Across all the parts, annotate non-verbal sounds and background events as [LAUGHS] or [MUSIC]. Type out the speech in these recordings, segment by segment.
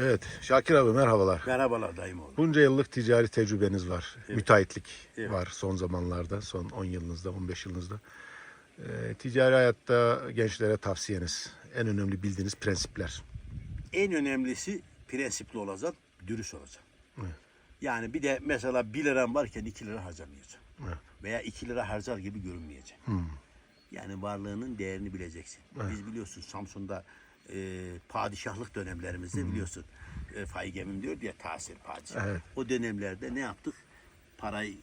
Evet, Şakir abi merhabalar. Merhabalar dayım oğlum. Bunca yıllık ticari tecrübeniz var. Müteahhitlik Evet. var son zamanlarda, son 10 yılınızda, 15 yılınızda. Ee, ticari hayatta gençlere tavsiyeniz, en önemli bildiğiniz prensipler. En önemlisi prensipli olacak, dürüst olacak. Evet. Yani bir de mesela 1 liran varken 2 lira harcamayacaksın. Evet. Veya 2 lira harcar gibi görünmeyeceksin. Yani varlığının değerini bileceksin. Biz biliyorsun Samsun'da e, padişahlık dönemlerimizde biliyorsun. E, Faigemim diyor ya tahsil padişah. Evet. O dönemlerde ne yaptık? Parayı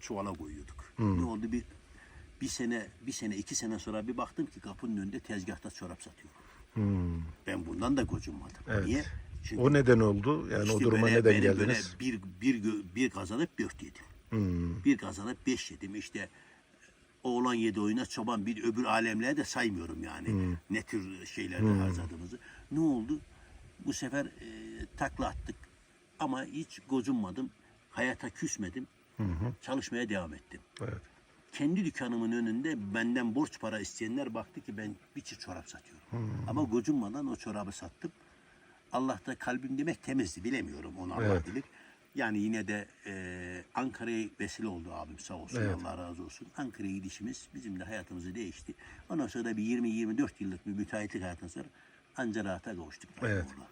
çuvala koyuyorduk. Ne oldu bir bir sene, bir sene, iki sene sonra bir baktım ki kapının önünde tezgahta çorap satıyor. Ben bundan da gocunmadım. Evet. Niye? Çünkü O neden oldu? Yani o işte duruma böyle- neden geldiniz? böyle Bir, bir, bir kazanıp dört yedim. Hmm. Bir kazanıp beş yedim. İşte oğlan yedi oyuna çoban bir öbür alemlere de saymıyorum yani. Hmm. Ne tür şeylerde harcadığımızı. Ne oldu? Bu sefer e, takla attık. Ama hiç gocunmadım. Hayata küsmedim. Çalışmaya devam ettim. Evet. Kendi dükkanımın önünde benden borç para isteyenler baktı ki ben bir çift çorap satıyorum. Ama gocunmadan o çorabı sattım. Allah da kalbim demek temizdi bilemiyorum onu Allah Evet. bilir. Yani yine de e, Ankara'ya vesile oldu abim sağ olsun Evet. Allah razı olsun. Ankara'ya gidişimiz bizim de hayatımızı değişti. Ondan sonra da bir 20-24 yıllık bir müteahhitlik hayatından sonra anca rahata kavuştuk. Evet. Orada.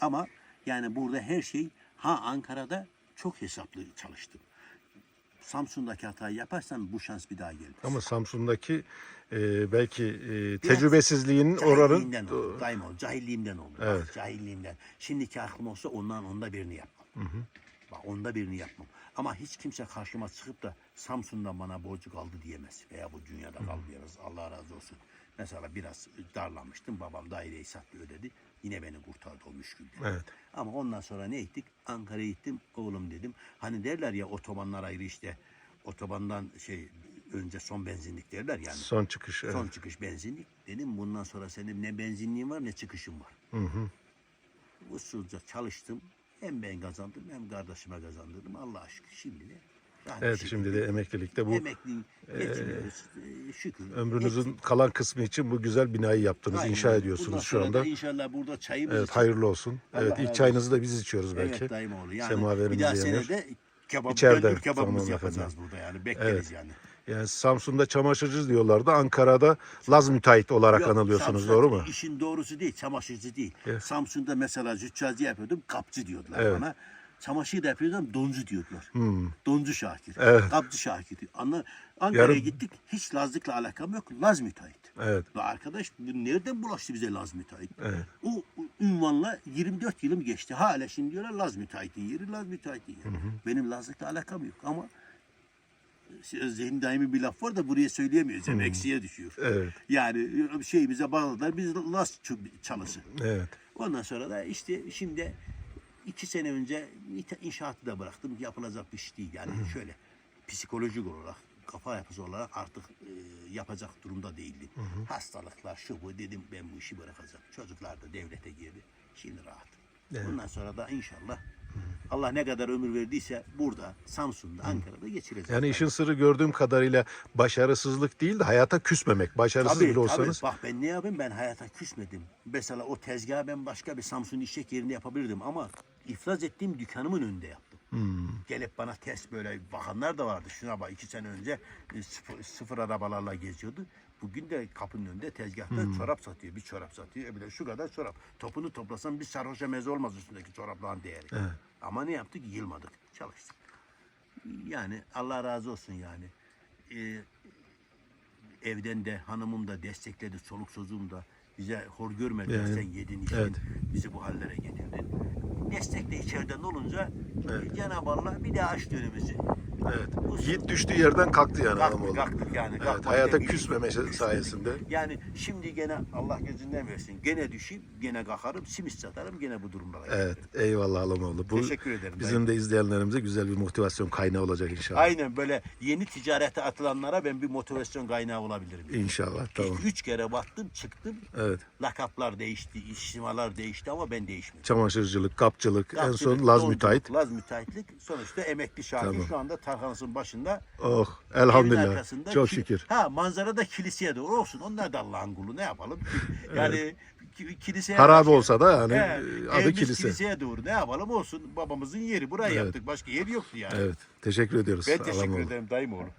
Ama yani burada her şey ha Ankara'da çok hesaplı çalıştım. Samsun'daki hatayı yaparsan bu şans bir daha gelmez. Ama Samsun'daki e, belki e, tecrübesizliğin Cahilliğimden oranın oldu. Daim oldu. Cahilliğimden oldu. Evet. Cahilliğimden. Şimdiki aklım olsa ondan onda birini yapmam. Bak onda birini yapmam. Ama hiç kimse karşıma çıkıp da Samsun'dan bana borcu kaldı diyemez. Veya bu dünyada kaldı diyemez. Allah razı olsun. Mesela biraz darlanmıştım. Babam daireyi sattı ödedi. Yine beni kurtardı o müşkülden. Evet. Ama ondan sonra ne ettik? Ankara'ya gittim. Oğlum dedim. Hani derler ya otobanlar ayrı işte. Otobandan şey önce son benzinlik derler yani. son çıkış. Evet. Son çıkış benzinlik. Dedim bundan sonra senin ne benzinliğin var ne çıkışın var. Hı hı. Usulca çalıştım. Hem ben kazandım hem kardeşime kazandırdım. Allah şükür şimdi de. bir Evet şimdi de emeklilikte bu emekli geçiniyoruz. Ee, şükür. ömrünüzün Hepsi- kalan kısmı için bu güzel binayı yaptınız, Aynen inşa ediyorsunuz Bundan şu anda. da İnşallah burada çayımız Evet için- hayırlı olsun. Allah evet ilk çayınızı da biz içiyoruz belki. Evet dayım oğlu. Yani bir daha senede kebap, İçeride, kebabımızı yapacağız efendim. burada yani. Bekleriz Evet. yani. Yani Samsun'da çamaşırcı diyorlardı. Ankara'da Laz müteahhit olarak Yok, anılıyorsunuz Samsun doğru mu? İşin doğrusu değil, çamaşırcı değil. Evet. Samsun'da mesela züccacı yapıyordum, kapçı diyordular Evet. bana. Çamaşır da yapıyordum, doncu diyordular. Doncu Şakir, Evet. kapçı Şakir. Anla, Ankara'ya Yarın- gittik, hiç Lazlık'la alakam yok, Laz müteahhit. Evet. La arkadaş bu nereden bulaştı bize Laz müteahhit? Evet. O ünvanla 24 yılım geçti. Hala şimdi diyorlar Laz müteahhitin yeri, Laz müteahhitin yeri. Benim Lazlık'la alakam yok ama Zihni daimi bir laf var da buraya söyleyemiyoruz. Yani eksiye düşüyor. Evet. Yani şey bize bağladılar. Biz Las çalısı. Evet. Ondan sonra da işte şimdi iki sene önce inşaatı da bıraktım. Yapılacak bir iş değil. Yani şöyle psikolojik olarak kafa yapısı olarak artık e, yapacak durumda değildim. Hastalıklar şu bu dedim ben bu işi bırakacağım. Çocuklar da devlete girdi. Şimdi rahat. Evet. Bundan sonra da inşallah Allah ne kadar ömür verdiyse burada, Samsun'da, Ankara'da geçireceğiz. Yani işin sırrı gördüğüm kadarıyla başarısızlık değil de hayata küsmemek. Başarısız Tabii, bile olsanız. tabii. Bak ben ne yapayım ben hayata küsmedim. Mesela o tezgahı ben başka bir Samsun işlek yerinde yapabilirdim ama iflas ettiğim dükkanımın önünde yaptım. Hmm. Gelip bana test böyle bakanlar da vardı. Şuna bak iki sene önce e, sıfır, sıfır arabalarla geziyordu. Bugün de kapının önünde tezgahta Hmm. çorap satıyor. Bir çorap satıyor. E bir de şu kadar çorap. Topunu toplasan bir sarhoşa meze olmaz üstündeki çorapların değeri. Ama ne yaptık? Yılmadık. Çalıştık. Yani Allah razı olsun yani. Ee, evden de hanımım da destekledi, çoluk çocuğum da bize hor görmediler. Yani, Sen yedin içtin, evet. bizi bu hallere getirdin. Destek de içeriden olunca Cenab-ı Allah bir daha açtı önümüzü. Evet. Yiğit düştüğü yerden kalktı yani Kalktık, Adamoğlu. kalktık yani. Evet, Kalkmak hayata demeyelim. küsmemesi sayesinde. Yani şimdi gene Allah gözünden versin. Gene düşeyim, gene kalkarım, simit satarım, gene bu durumlara Evet. Eyvallah Alamoğlu. Bu Teşekkür ederim. bizim de izleyenlerimize güzel bir motivasyon kaynağı olacak inşallah. Aynen böyle yeni ticarete atılanlara ben bir motivasyon kaynağı olabilirim. İnşallah. Tamam. Üç kere battım, çıktım. Evet. Lakaplar değişti, istimalar değişti ama ben değişmedim. Çamaşırcılık, kapçılık, en son Kapçılık, Laz müteahhit. Laz müteahhitlik. Sonuçta emekli Şakir Tamam. şu anda tarhanasının başında. Oh elhamdülillah. Çok şükür. Ha manzara da kiliseye doğru olsun. Onlar da Allah'ın kulu ne yapalım? [LAUGHS] Yani ki- kiliseye Harabe olsa da yani He, e, adı kilise. kiliseye doğru ne yapalım olsun babamızın yeri burayı Evet. yaptık başka yer yoktu yani. Evet. Teşekkür ediyoruz. Ben teşekkür olsun. ederim dayım oğlum.